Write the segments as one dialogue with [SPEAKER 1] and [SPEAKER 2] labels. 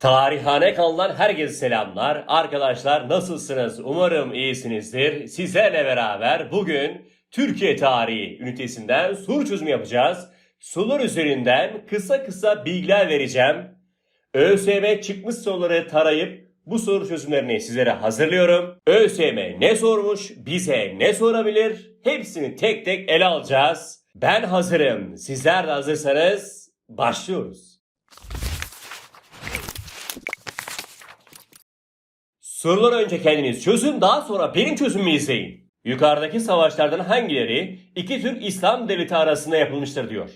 [SPEAKER 1] Tarihane kanalından herkese selamlar. Arkadaşlar nasılsınız? Umarım iyisinizdir. Sizlerle beraber bugün Türkiye tarihi ünitesinden soru çözümü yapacağız. Sorular üzerinden kısa kısa bilgiler vereceğim. ÖSYM çıkmış soruları tarayıp bu soru çözümlerini sizlere hazırlıyorum. ÖSYM ne sormuş, bize ne sorabilir? Hepsini tek tek ele alacağız. Ben hazırım. Sizler de hazırsanız başlıyoruz. Soruları önce kendiniz çözün daha sonra benim çözümümü izleyin. Yukarıdaki savaşlardan hangileri iki Türk İslam devleti arasında yapılmıştır diyor.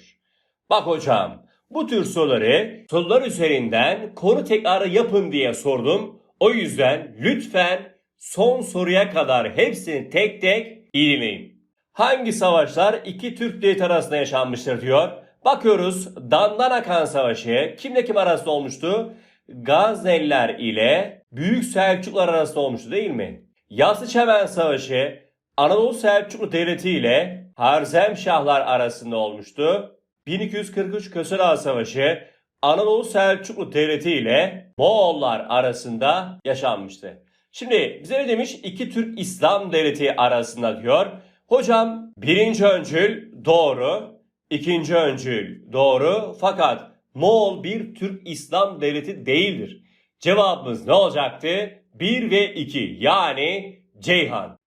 [SPEAKER 1] Bak hocam bu tür soruları sorular üzerinden konu tekrarı yapın diye sordum. O yüzden lütfen son soruya kadar hepsini tek tek dinleyin. Hangi savaşlar iki Türk devleti arasında yaşanmıştır diyor. Bakıyoruz Dandanakan Savaşı kimle kim arasında olmuştu? Gazneliler ile Büyük Selçuklular arasında olmuştu değil mi? Yassıçemen Savaşı Anadolu Selçuklu Devleti ile Harzemşahlar arasında olmuştu. 1243 Köse Savaşı Anadolu Selçuklu Devleti ile Moğollar arasında yaşanmıştı. Şimdi bize ne demiş? İki Türk İslam Devleti arasında diyor. Hocam birinci öncül doğru, ikinci öncül doğru fakat Moğol bir Türk İslam Devleti değildir. Cevabımız ne olacaktı? 1 ve 2 yani Ceyhan.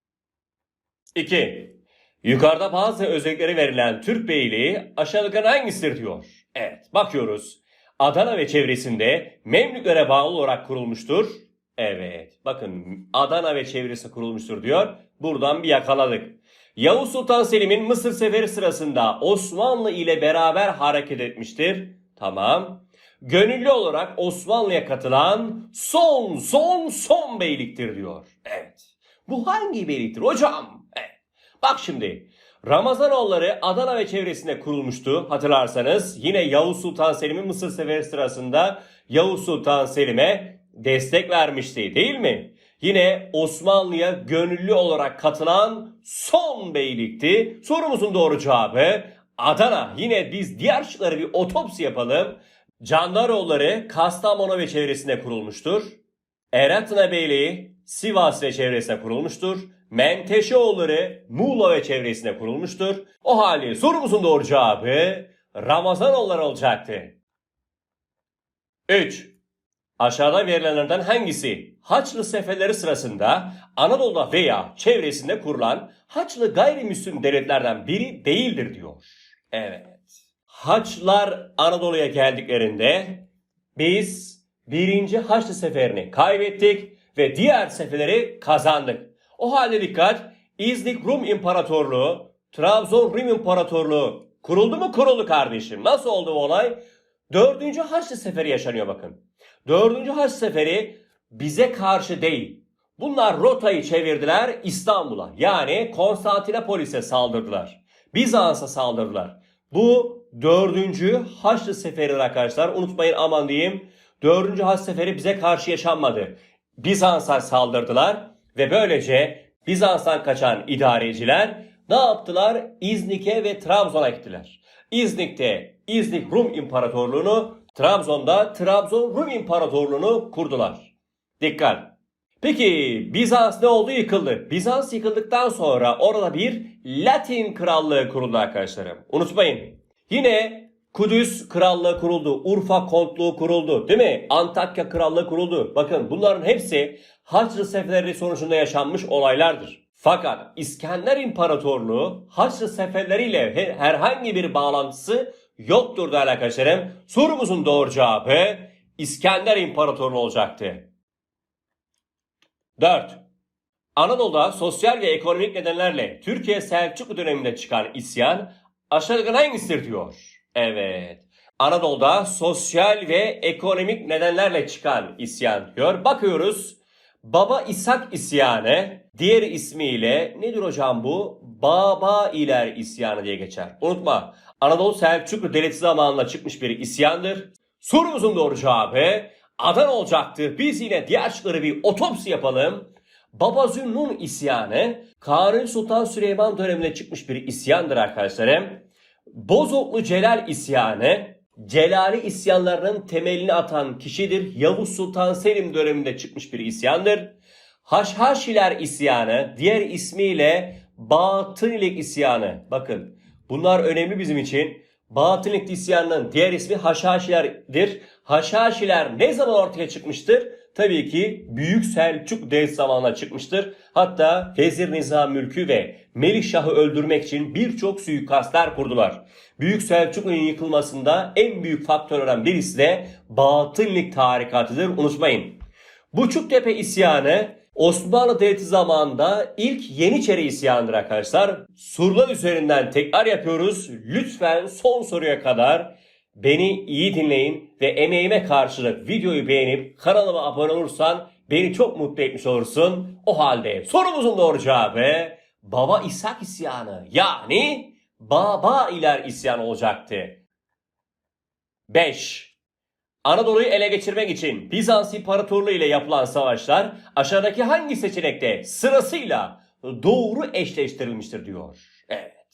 [SPEAKER 1] 2. Yukarıda bazı özellikleri verilen Türk Beyliği aşağıdakilerden hangisidir diyor. Evet bakıyoruz. Adana ve çevresinde Memlüklere bağlı olarak kurulmuştur. Evet bakın Adana ve çevresi kurulmuştur diyor. Buradan bir yakaladık. Yavuz Sultan Selim'in Mısır seferi sırasında Osmanlı ile beraber hareket etmiştir. Tamam. Gönüllü olarak Osmanlı'ya katılan son son son beyliktir diyor. Evet. Bu hangi beyliktir hocam? Evet. Bak şimdi Ramazanoğulları Adana ve çevresinde kurulmuştu hatırlarsanız. Yine Yavuz Sultan Selim'in Mısır seferi sırasında Yavuz Sultan Selim'e destek vermişti değil mi? Yine Osmanlı'ya gönüllü olarak katılan son beylikti. Sorumuzun doğru cevabı Adana. Yine biz diğer şıkları bir otopsi yapalım. Candaroğulları Kastamonu ve çevresinde kurulmuştur. Eratna Beyliği Sivas ve çevresine kurulmuştur. Menteşeoğulları Muğla ve çevresine kurulmuştur. O halde sorumuzun doğru cevabı Ramazanoğulları olacaktı. 3. Aşağıda verilenlerden hangisi Haçlı seferleri sırasında Anadolu'da veya çevresinde kurulan Haçlı gayrimüslim devletlerden biri değildir diyor. Evet. Haçlılar Anadolu'ya geldiklerinde biz birinci Haçlı seferini kaybettik ve diğer seferleri kazandık. O halde dikkat İznik Rum İmparatorluğu, Trabzon Rum İmparatorluğu kuruldu mu kuruldu kardeşim. Nasıl oldu bu olay? Dördüncü Haçlı Seferi yaşanıyor bakın. Dördüncü Haçlı Seferi bize karşı değil. Bunlar rotayı çevirdiler İstanbul'a. Yani Konstantinopolis'e saldırdılar. Bizans'a saldırdılar. Bu dördüncü Haçlı Seferi'dir arkadaşlar. Unutmayın aman diyeyim. Dördüncü Haçlı Seferi bize karşı yaşanmadı. Bizans'a saldırdılar ve böylece Bizans'tan kaçan idareciler ne yaptılar? İznik'e ve Trabzon'a gittiler. İznik'te İznik Rum İmparatorluğunu, Trabzon'da Trabzon Rum İmparatorluğunu kurdular. Dikkat! Peki Bizans ne oldu? Yıkıldı. Bizans yıkıldıktan sonra orada bir Latin krallığı kuruldu arkadaşlarım. Unutmayın. Yine Kudüs krallığı kuruldu. Urfa kontluğu kuruldu. Değil mi? Antakya krallığı kuruldu. Bakın bunların hepsi Haçlı seferleri sonucunda yaşanmış olaylardır. Fakat İskender İmparatorluğu Haçlı seferleriyle he- herhangi bir bağlantısı yoktur değerli arkadaşlarım. Sorumuzun doğru cevabı İskender İmparatorluğu olacaktı. 4. Anadolu'da sosyal ve ekonomik nedenlerle Türkiye Selçuklu döneminde çıkan isyan aşağıdakilerden hangisidir diyor. Evet. Anadolu'da sosyal ve ekonomik nedenlerle çıkan isyan diyor. Bakıyoruz. Baba İshak isyanı, diğer ismiyle nedir hocam bu? Baba İler isyanı diye geçer. Unutma. Anadolu Selçuklu Devleti zamanında çıkmış bir isyandır. Sorumuzun doğru cevabı Adana olacaktı. Biz yine diğer şıkları bir otopsi yapalım. Baba Zünnun isyanı Kanuni Sultan Süleyman döneminde çıkmış bir isyandır arkadaşlarım. Bozoklu Celal isyanı Celali isyanlarının temelini atan kişidir. Yavuz Sultan Selim döneminde çıkmış bir isyandır. Haşhaşiler isyanı, diğer ismiyle Batınilik isyanı. Bakın bunlar önemli bizim için. Batınilik isyanının diğer ismi Haşhaşilerdir. Haşhaşiler ne zaman ortaya çıkmıştır? Tabii ki Büyük Selçuk Devleti zamanında çıkmıştır. Hatta Vezir Nizam Mülkü ve Melikşah'ı öldürmek için birçok suikastlar kurdular. Büyük Selçuklu'nun yıkılmasında en büyük faktörlerden birisi de Batınilik tarikatıdır unutmayın. Buçuktepe isyanı Osmanlı Devleti zamanında ilk Yeniçeri isyanıdır arkadaşlar. Surlar üzerinden tekrar yapıyoruz. Lütfen son soruya kadar beni iyi dinleyin ve emeğime karşılık videoyu beğenip kanalıma abone olursan beni çok mutlu etmiş olursun. O halde sorumuzun doğru cevabı Baba İshak isyanı yani Baba iler isyanı olacaktı. 5. Anadolu'yu ele geçirmek için Bizans İmparatorluğu ile yapılan savaşlar aşağıdaki hangi seçenekte sırasıyla doğru eşleştirilmiştir diyor. Evet.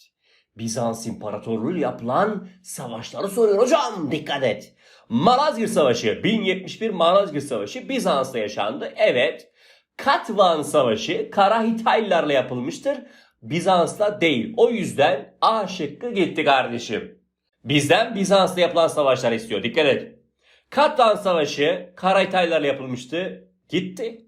[SPEAKER 1] Bizans İmparatorluğu yapılan savaşları soruyor hocam. Dikkat et. Malazgirt Savaşı 1071 Malazgirt Savaşı Bizans'ta yaşandı. Evet. Katvan Savaşı Karahitaylılarla yapılmıştır. Bizans'la değil. O yüzden A şıkkı gitti kardeşim. Bizden Bizans'ta yapılan savaşlar istiyor. Dikkat et. Katlan Savaşı Karaytaylarla yapılmıştı. Gitti.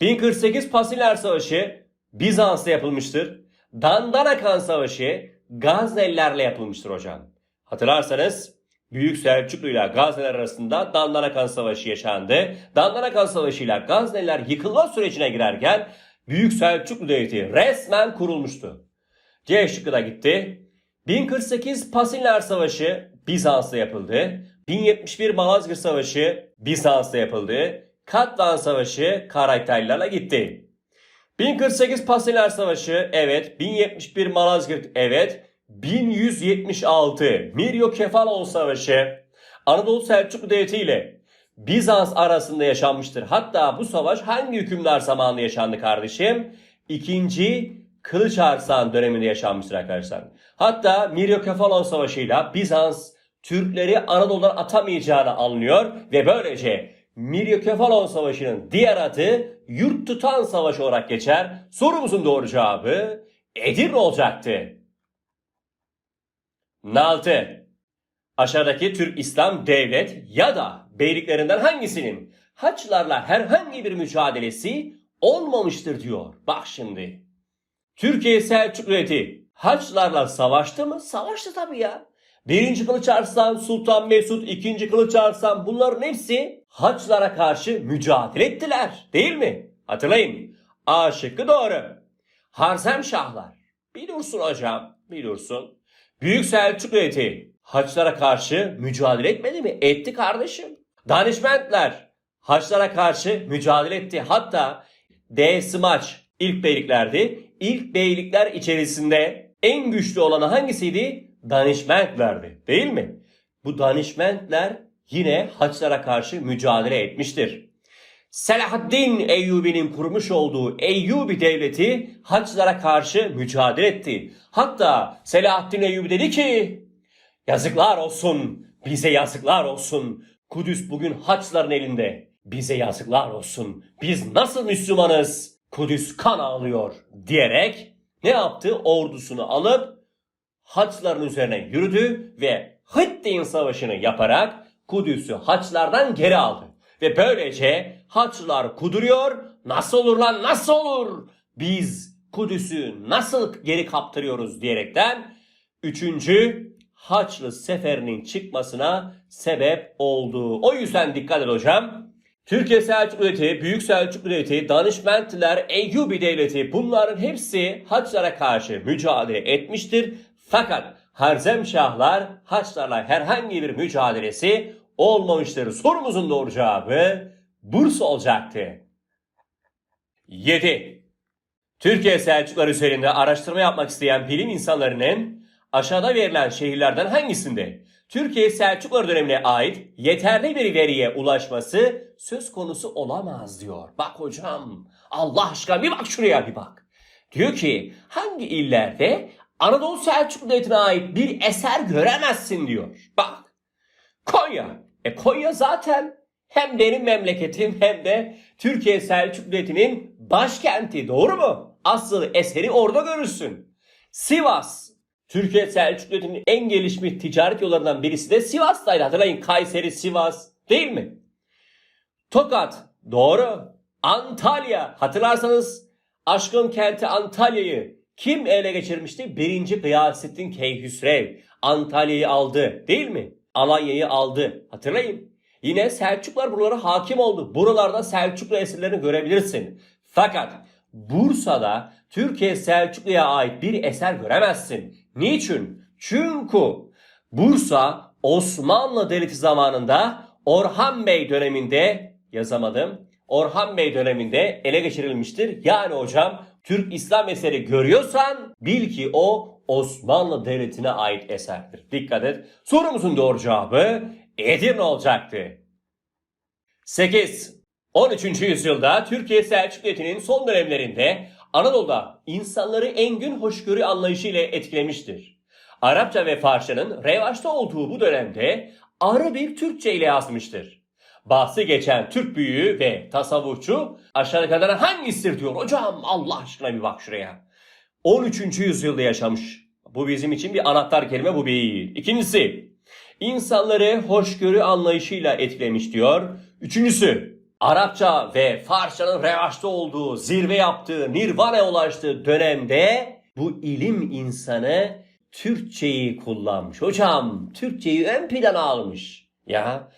[SPEAKER 1] 1048 Pasiller Savaşı Bizans'ta yapılmıştır. Dandanakan Savaşı Gaznelilerle yapılmıştır hocam. Hatırlarsanız Büyük Selçuklu ile Gazneliler arasında Dandanakan Savaşı yaşandı. Dandanakan Savaşı ile Gazneliler yıkılma sürecine girerken Büyük Selçuklu Devleti resmen kurulmuştu. C şıkkı da gitti. 1048 Pasiller Savaşı Bizans'ta yapıldı. 1071 Malazgirt Savaşı Bizans'ta yapıldı. Katlan Savaşı Karaytaylılarla gitti. 1048 Pasiller Savaşı evet. 1071 Malazgirt evet. 1176 Miryo Kefalon Savaşı Anadolu Selçuklu Devleti ile Bizans arasında yaşanmıştır. Hatta bu savaş hangi hükümdar zamanında yaşandı kardeşim? İkinci Kılıç Arslan döneminde yaşanmıştır arkadaşlar. Hatta Miryo Kefalon Savaşı'yla Bizans Türkleri Anadolu'dan atamayacağını anlıyor ve böylece Miryokefalon Savaşı'nın diğer adı Yurt Tutan Savaşı olarak geçer. Sorumuzun doğru cevabı Edirne olacaktı. Naltı Aşağıdaki Türk İslam devlet ya da beyliklerinden hangisinin Haçlarla herhangi bir mücadelesi olmamıştır diyor. Bak şimdi. Türkiye Selçuklu Haçlarla savaştı mı? Savaştı tabii ya. Birinci Kılıç Arslan, Sultan Mesut, ikinci Kılıç Arslan bunların hepsi Haçlara karşı mücadele ettiler. Değil mi? Hatırlayın. A şıkkı doğru. Harzemşahlar. Biliyorsun hocam. Biliyorsun. Büyük Selçuklu Devleti Haçlara karşı mücadele etmedi mi? Etti kardeşim. Danişmentler Haçlara karşı mücadele etti. Hatta D. Sımaç ilk beyliklerdi. İlk beylikler içerisinde en güçlü olanı hangisiydi? Danişmentlerdi. Değil mi? Bu danişmentler yine Haçlara karşı mücadele etmiştir. Selahaddin Eyyubi'nin kurmuş olduğu Eyyubi devleti Haçlara karşı mücadele etti. Hatta Selahaddin Eyyubi dedi ki yazıklar olsun bize yazıklar olsun. Kudüs bugün Haçların elinde. Bize yazıklar olsun. Biz nasıl Müslümanız? Kudüs kan ağlıyor diyerek ne yaptı? Ordusunu alıp Haçların üzerine yürüdü ve Hıttin Savaşı'nı yaparak Kudüs'ü Haçlardan geri aldı. Ve böylece Haçlılar kuduruyor. Nasıl olur lan nasıl olur? Biz Kudüs'ü nasıl geri kaptırıyoruz diyerekten 3. Haçlı seferinin çıkmasına sebep oldu. O yüzden dikkat et hocam. Türkiye Selçuklu Devleti, Büyük Selçuklu Devleti, Danışmentliler, Eyyubi Devleti bunların hepsi Haçlara karşı mücadele etmiştir. Fakat Harzemşahlar Haçlarla herhangi bir mücadelesi olmamıştır. Sorumuzun doğru cevabı Bursa olacaktı. 7. Türkiye Selçuklar üzerinde araştırma yapmak isteyen bilim insanlarının aşağıda verilen şehirlerden hangisinde Türkiye Selçuklar dönemine ait yeterli bir veriye ulaşması söz konusu olamaz diyor. Bak hocam Allah aşkına bir bak şuraya bir bak. Diyor ki hangi illerde Anadolu Selçuklu Devleti'ne ait bir eser göremezsin diyor. Bak Konya. E Konya zaten hem benim memleketim hem de Türkiye Selçuklu Devleti'nin başkenti doğru mu? Asıl eseri orada görürsün. Sivas. Türkiye Selçuklu Devleti'nin en gelişmiş ticaret yollarından birisi de Sivas'taydı. Hatırlayın Kayseri, Sivas değil mi? Tokat. Doğru. Antalya. Hatırlarsanız aşkın kenti Antalya'yı kim ele geçirmişti? Birinci Gıyasettin Keyhüsrev. Antalya'yı aldı değil mi? Alanya'yı aldı. Hatırlayın. Yine Selçuklar buralara hakim oldu. Buralarda Selçuklu eserlerini görebilirsin. Fakat Bursa'da Türkiye Selçuklu'ya ait bir eser göremezsin. Niçin? Çünkü Bursa Osmanlı Devleti zamanında Orhan Bey döneminde yazamadım. Orhan Bey döneminde ele geçirilmiştir. Yani hocam Türk İslam eseri görüyorsan bil ki o Osmanlı Devleti'ne ait eserdir. Dikkat et. Sorumuzun doğru cevabı Edirne olacaktı. 8. 13. yüzyılda Türkiye Selçuklu Devleti'nin son dönemlerinde Anadolu'da insanları engin hoşgörü anlayışıyla etkilemiştir. Arapça ve Farsçanın revaçta olduğu bu dönemde arı bir Türkçe ile yazmıştır. Bahsi geçen Türk büyüğü ve tasavvufçu aşağıdakilerden hangisidir diyor. Hocam Allah aşkına bir bak şuraya. 13. yüzyılda yaşamış. Bu bizim için bir anahtar kelime bu bir. İkincisi, insanları hoşgörü anlayışıyla etkilemiş diyor. Üçüncüsü, Arapça ve Farsçanın revaçta olduğu, zirve yaptığı, nirvana ulaştığı dönemde bu ilim insanı Türkçeyi kullanmış. Hocam Türkçeyi ön plana almış. Ya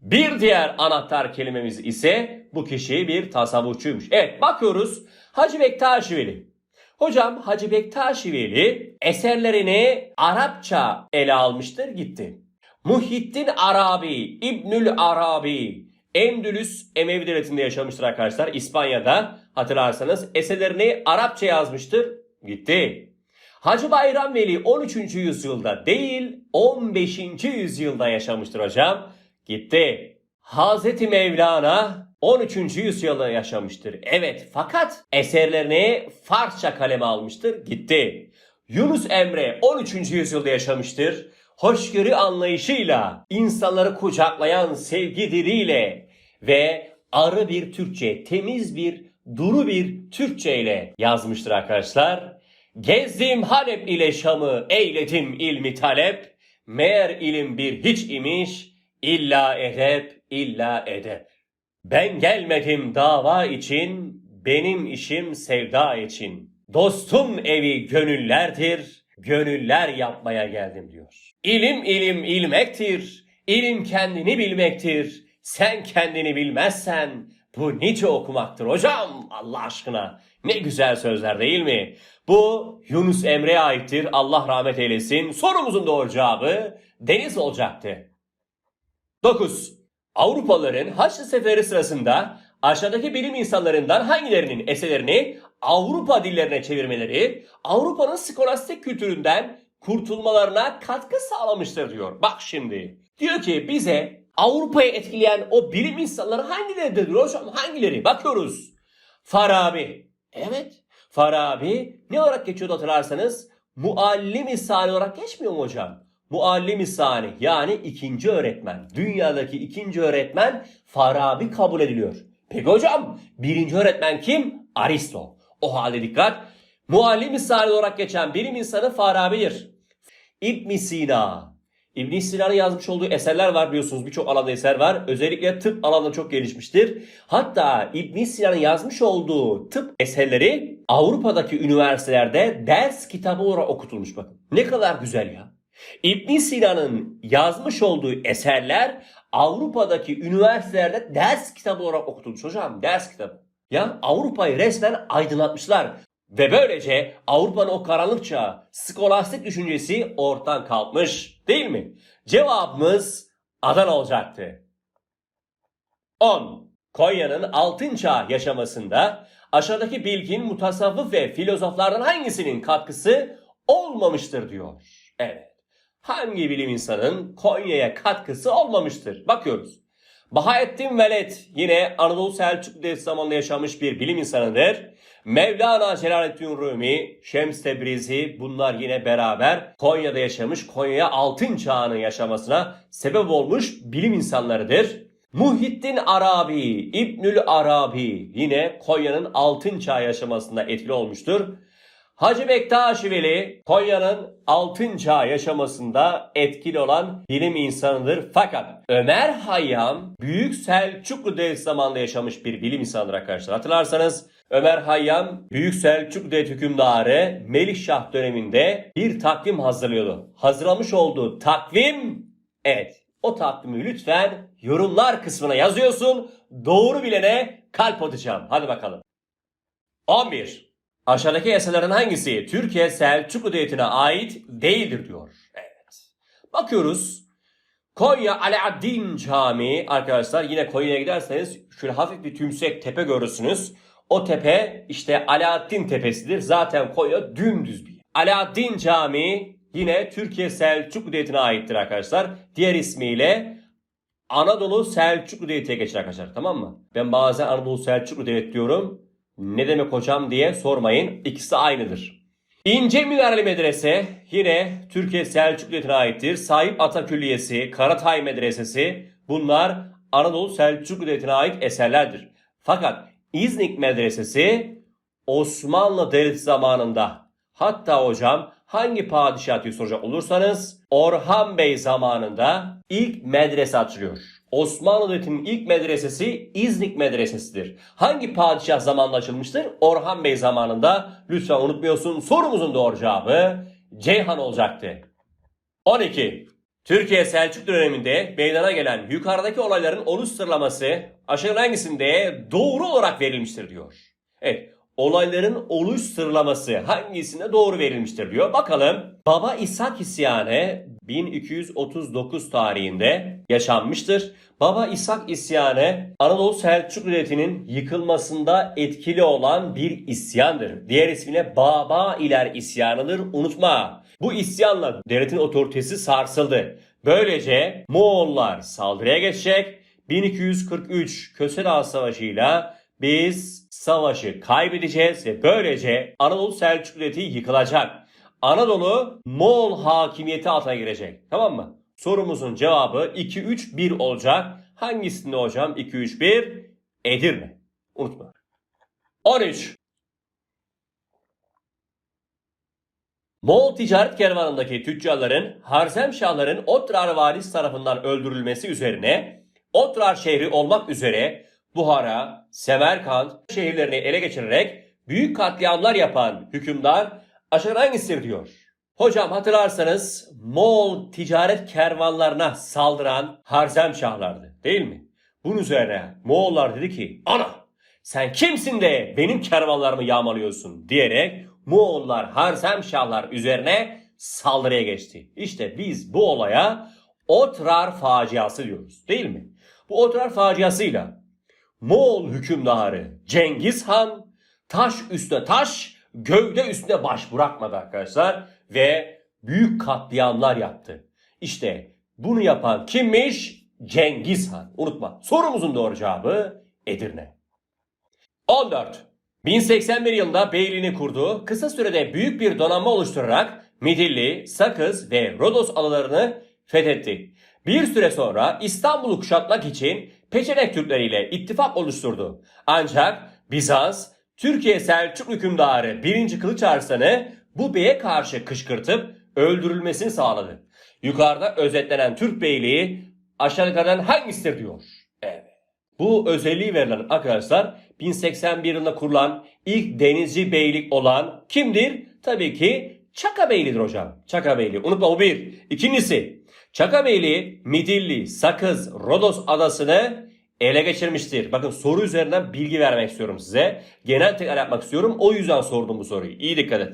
[SPEAKER 1] bir diğer anahtar kelimemiz ise bu kişi bir tasavvufçuymuş. Evet bakıyoruz Hacı Bektaş Veli. Hocam Hacı Bektaş Veli eserlerini Arapça ele almıştır gitti. Muhittin Arabi, İbnül Arabi, Endülüs Emevi Devleti'nde yaşamıştır arkadaşlar. İspanya'da hatırlarsanız eserlerini Arapça yazmıştır. Gitti. Hacı Bayram Veli 13. yüzyılda değil 15. yüzyılda yaşamıştır hocam. Gitti. Hazreti Mevlana 13. yüzyılda yaşamıştır. Evet fakat eserlerini Farsça kaleme almıştır. Gitti. Yunus Emre 13. yüzyılda yaşamıştır. Hoşgörü anlayışıyla, insanları kucaklayan sevgi diliyle ve arı bir Türkçe, temiz bir, duru bir Türkçe ile yazmıştır arkadaşlar. Gezdim Halep ile Şam'ı, eyledim ilmi talep. Meğer ilim bir hiç imiş, illa edep, illa edep. Ben gelmedim dava için, benim işim sevda için. Dostum evi gönüllerdir, gönüller yapmaya geldim diyor. İlim ilim ilmektir, ilim kendini bilmektir. Sen kendini bilmezsen bu nice okumaktır hocam Allah aşkına. Ne güzel sözler değil mi? Bu Yunus Emre'ye aittir. Allah rahmet eylesin. Sorumuzun doğru cevabı deniz olacaktı. 9. Avrupalıların Haçlı Seferi sırasında aşağıdaki bilim insanlarından hangilerinin eserlerini Avrupa dillerine çevirmeleri Avrupa'nın skolastik kültüründen kurtulmalarına katkı sağlamıştır diyor. Bak şimdi. Diyor ki bize Avrupa'yı etkileyen o bilim insanları hangileridir hocam? Hangileri? Bakıyoruz. Farabi. Evet. Farabi ne olarak geçiyordu hatırlarsanız? Muallim-i Sani olarak geçmiyor mu hocam? Muallim-i Sani yani ikinci öğretmen. Dünyadaki ikinci öğretmen Farabi kabul ediliyor. Peki hocam birinci öğretmen kim? Aristo. O halde dikkat. Muallim-i Sani olarak geçen bilim insanı Farabi'dir. ibn Sina. ibn Sina'nın yazmış olduğu eserler var biliyorsunuz birçok alanda eser var. Özellikle tıp alanında çok gelişmiştir. Hatta ibn Sina'nın yazmış olduğu tıp eserleri Avrupa'daki üniversitelerde ders kitabı olarak okutulmuş bakın. Ne kadar güzel ya. İbn Sina'nın yazmış olduğu eserler Avrupa'daki üniversitelerde ders kitabı olarak okutulmuş hocam. Ders kitabı. Ya Avrupa'yı resmen aydınlatmışlar. Ve böylece Avrupa'nın o karanlık çağı, skolastik düşüncesi ortadan kalkmış değil mi? Cevabımız Adana olacaktı. 10. Konya'nın altın çağ yaşamasında aşağıdaki bilgin mutasavvıf ve filozoflardan hangisinin katkısı olmamıştır diyor. Evet. Hangi bilim insanın Konya'ya katkısı olmamıştır? Bakıyoruz. Bahaettin Veled yine Anadolu Selçuklu Devleti zamanında yaşamış bir bilim insanıdır. Mevlana Celaleddin Rumi, Şems Tebrizi bunlar yine beraber Konya'da yaşamış, Konya'ya altın çağının yaşamasına sebep olmuş bilim insanlarıdır. Muhittin Arabi, İbnül Arabi yine Konya'nın altın çağı yaşamasında etkili olmuştur. Hacı Bektaşi Veli Konya'nın altın çağ yaşamasında etkili olan bilim insanıdır. Fakat Ömer Hayyam Büyük Selçuklu Devleti zamanında yaşamış bir bilim insanıdır arkadaşlar. Hatırlarsanız Ömer Hayyam Büyük Selçuklu Devleti hükümdarı Melikşah döneminde bir takvim hazırlıyordu. Hazırlamış olduğu takvim evet o takvimi lütfen yorumlar kısmına yazıyorsun. Doğru bilene kalp atacağım. Hadi bakalım. 11. Aşağıdaki yasaların hangisi Türkiye Selçuklu Devleti'ne ait değildir diyor. Evet. Bakıyoruz. Konya Alaaddin Camii arkadaşlar yine Konya'ya giderseniz şöyle hafif bir tümsek tepe görürsünüz. O tepe işte Alaaddin Tepesi'dir. Zaten Konya dümdüz bir. Alaaddin Camii yine Türkiye Selçuklu Devleti'ne aittir arkadaşlar. Diğer ismiyle Anadolu Selçuklu Devleti'ye geçer arkadaşlar tamam mı? Ben bazen Anadolu Selçuklu Devlet diyorum. Ne demek hocam diye sormayın. İkisi aynıdır. İnce Minareli Medrese yine Türkiye Selçuklu Devleti'ne aittir. Sahip Ata Karatay Medresesi bunlar Anadolu Selçuklu Devleti'ne ait eserlerdir. Fakat İznik Medresesi Osmanlı Devleti zamanında hatta hocam hangi padişah diye soracak olursanız Orhan Bey zamanında ilk medrese açılıyor. Osmanlı Devleti'nin ilk medresesi İznik Medresesi'dir. Hangi padişah zamanında açılmıştır? Orhan Bey zamanında. Lütfen unutmuyorsun. Sorumuzun doğru cevabı Ceyhan olacaktı. 12. Türkiye Selçuklu döneminde meydana gelen yukarıdaki olayların oluş sıralaması aşağıdan hangisinde doğru olarak verilmiştir diyor. Evet olayların oluş sıralaması hangisinde doğru verilmiştir diyor. Bakalım Baba İshak isyanı 1239 tarihinde yaşanmıştır. Baba İshak isyanı Anadolu Selçuklu Devleti'nin yıkılmasında etkili olan bir isyandır. Diğer ismiyle Baba İler isyanıdır unutma. Bu isyanla devletin otoritesi sarsıldı. Böylece Moğollar saldırıya geçecek. 1243 Köse Dağı Savaşı'yla biz savaşı kaybedeceğiz ve böylece Anadolu Selçuklu Devleti yıkılacak. Anadolu Moğol hakimiyeti altına girecek. Tamam mı? Sorumuzun cevabı 2-3-1 olacak. Hangisinde hocam 2-3-1? Edirne. Unutma. 13. Moğol ticaret kervanındaki tüccarların Harzemşahların Otrar varis tarafından öldürülmesi üzerine Otrar şehri olmak üzere Buhara, Semerkant şehirlerini ele geçirerek büyük katliamlar yapan hükümdar aşağıda hangisidir diyor. Hocam hatırlarsanız Moğol ticaret kervanlarına saldıran Harzemşahlardı değil mi? Bunun üzerine Moğollar dedi ki ana sen kimsin de benim kervanlarımı yağmalıyorsun diyerek Moğollar Harzemşahlar üzerine saldırıya geçti. İşte biz bu olaya Otrar faciası diyoruz değil mi? Bu Otrar faciasıyla Moğol hükümdarı Cengiz Han taş üstüne taş, gövde üstüne baş bırakmadı arkadaşlar ve büyük katliamlar yaptı. İşte bunu yapan kimmiş? Cengiz Han. Unutma. Sorumuzun doğru cevabı Edirne. 14. 1081 yılında beyliğini kurdu. Kısa sürede büyük bir donanma oluşturarak Midilli, Sakız ve Rodos adalarını fethetti. Bir süre sonra İstanbul'u kuşatmak için Peçenek Türkleriyle ittifak oluşturdu. Ancak Bizans, Türkiye Selçuklu hükümdarı 1. Kılıç Arslan'ı bu beye karşı kışkırtıp öldürülmesini sağladı. Yukarıda özetlenen Türk beyliği aşağıdakilerden hangisidir diyor. Evet. Bu özelliği verilen arkadaşlar 1081 yılında kurulan ilk denizci beylik olan kimdir? Tabii ki Çaka Beyliği'dir hocam. Çaka Beyliği. Unutma bu bir. İkincisi Çaka Beyliği Midilli, Sakız, Rodos adasını ele geçirmiştir. Bakın soru üzerinden bilgi vermek istiyorum size. Genel tekrar yapmak istiyorum. O yüzden sordum bu soruyu. İyi dikkat et.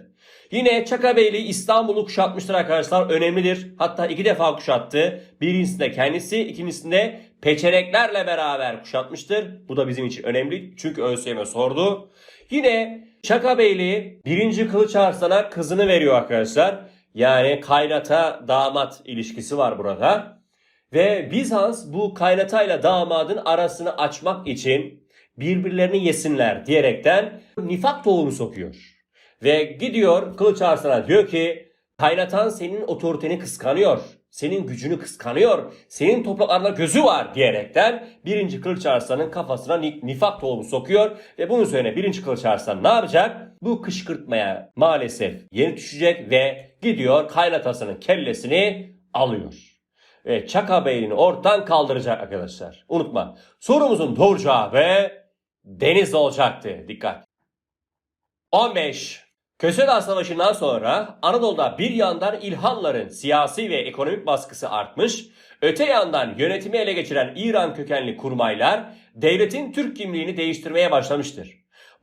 [SPEAKER 1] Yine Çaka Beyliği İstanbul'u kuşatmıştır arkadaşlar. Önemlidir. Hatta iki defa kuşattı. Birincisinde kendisi, ikincisinde peçeneklerle beraber kuşatmıştır. Bu da bizim için önemli. Çünkü ÖSYM sordu. Yine Çaka Beyliği 1. Kılıç Arslan'a kızını veriyor arkadaşlar. Yani kaynata damat ilişkisi var burada. Ve Bizans bu kaynatayla damadın arasını açmak için birbirlerini yesinler diyerekten nifak tohumu sokuyor. Ve gidiyor Kılıç Arslan'a diyor ki kaynatan senin otoriteni kıskanıyor. Senin gücünü kıskanıyor. Senin topraklarında gözü var diyerekten birinci Kılıç Arslan'ın kafasına ni- nifak tohumu sokuyor. Ve bunun üzerine birinci Kılıç Arslan ne yapacak? Bu kışkırtmaya maalesef yeni düşecek ve gidiyor kaynatasının kellesini alıyor. Ve Çaka Bey'ini ortadan kaldıracak arkadaşlar. Unutma sorumuzun doğru cevabı deniz olacaktı. Dikkat. 15. Kösedağ Savaşı'ndan sonra Anadolu'da bir yandan İlhanların siyasi ve ekonomik baskısı artmış, öte yandan yönetimi ele geçiren İran kökenli kurmaylar devletin Türk kimliğini değiştirmeye başlamıştır.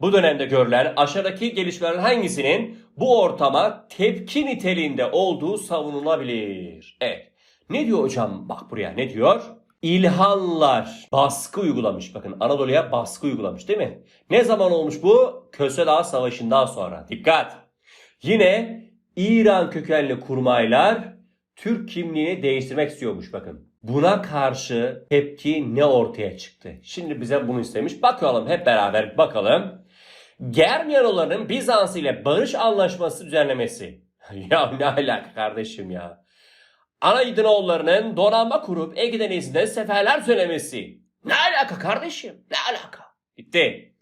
[SPEAKER 1] Bu dönemde görülen aşağıdaki gelişmelerin hangisinin bu ortama tepki niteliğinde olduğu savunulabilir? Evet. Ne diyor hocam? Bak buraya ne diyor? İlhanlar baskı uygulamış. Bakın Anadolu'ya baskı uygulamış değil mi? Ne zaman olmuş bu? Kösedağ Savaşı'ndan sonra. Dikkat! Yine İran kökenli kurmaylar Türk kimliğini değiştirmek istiyormuş bakın. Buna karşı tepki ne ortaya çıktı? Şimdi bize bunu istemiş. Bakalım hep beraber bakalım. Germiyanoların Bizans ile barış anlaşması düzenlemesi. ya ne alaka kardeşim ya. Anaydinoğullarının donanma kurup Ege Denizi'nde seferler söylemesi. Ne alaka kardeşim? Ne alaka? Bitti.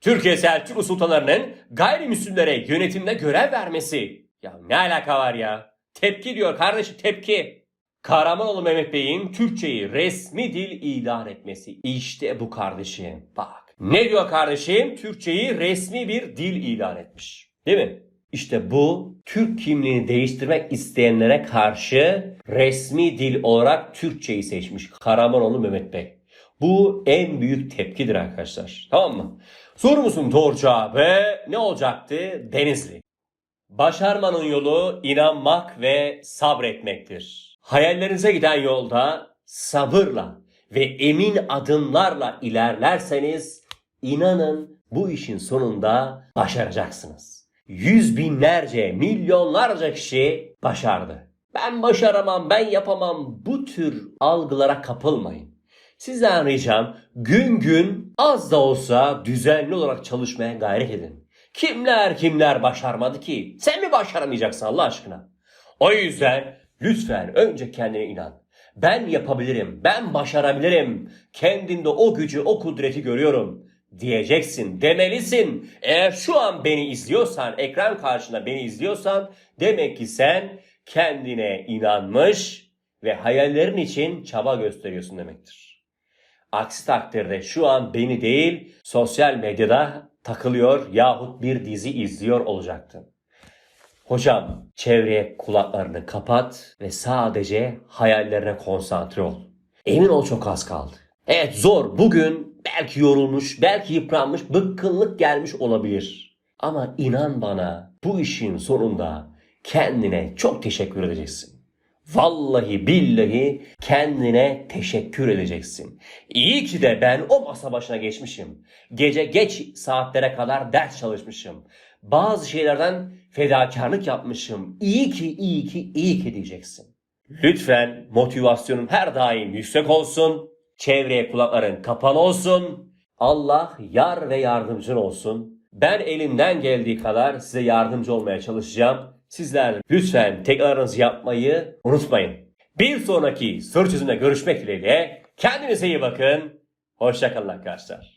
[SPEAKER 1] Türkiye Selçuklu sultanlarının gayrimüslimlere yönetimde görev vermesi. Ya ne alaka var ya? Tepki diyor kardeşim tepki. Kahramanoğlu Mehmet Bey'in Türkçeyi resmi dil ilan etmesi. İşte bu kardeşim. Bak. Ne diyor kardeşim? Türkçeyi resmi bir dil ilan etmiş. Değil mi? İşte bu Türk kimliğini değiştirmek isteyenlere karşı resmi dil olarak Türkçeyi seçmiş Karamanoğlu Mehmet Bey. Bu en büyük tepkidir arkadaşlar. Tamam mı? Sorumuzun doğru cevabı ne olacaktı? Denizli. Başarmanın yolu inanmak ve sabretmektir. Hayallerinize giden yolda sabırla ve emin adımlarla ilerlerseniz inanın bu işin sonunda başaracaksınız. Yüz binlerce, milyonlarca kişi başardı. Ben başaramam, ben yapamam bu tür algılara kapılmayın. Sizden ricam gün gün az da olsa düzenli olarak çalışmaya gayret edin. Kimler kimler başarmadı ki? Sen mi başaramayacaksın Allah aşkına? O yüzden lütfen önce kendine inan. Ben yapabilirim, ben başarabilirim. Kendimde o gücü, o kudreti görüyorum diyeceksin, demelisin. Eğer şu an beni izliyorsan, ekran karşında beni izliyorsan demek ki sen kendine inanmış ve hayallerin için çaba gösteriyorsun demektir. Aksi takdirde şu an beni değil sosyal medyada takılıyor yahut bir dizi izliyor olacaktın. Hocam çevreye kulaklarını kapat ve sadece hayallerine konsantre ol. Emin ol çok az kaldı. Evet zor bugün belki yorulmuş, belki yıpranmış, bıkkınlık gelmiş olabilir. Ama inan bana bu işin sonunda kendine çok teşekkür edeceksin. Vallahi billahi kendine teşekkür edeceksin. İyi ki de ben o masa başına geçmişim. Gece geç saatlere kadar ders çalışmışım. Bazı şeylerden fedakarlık yapmışım. İyi ki, iyi ki, iyi ki diyeceksin. Lütfen motivasyonun her daim yüksek olsun. Çevreye kulakların kapalı olsun. Allah yar ve yardımcın olsun. Ben elimden geldiği kadar size yardımcı olmaya çalışacağım. Sizler lütfen tekrarınızı yapmayı unutmayın. Bir sonraki soru çözümde görüşmek dileğiyle kendinize iyi bakın. Hoşçakalın arkadaşlar.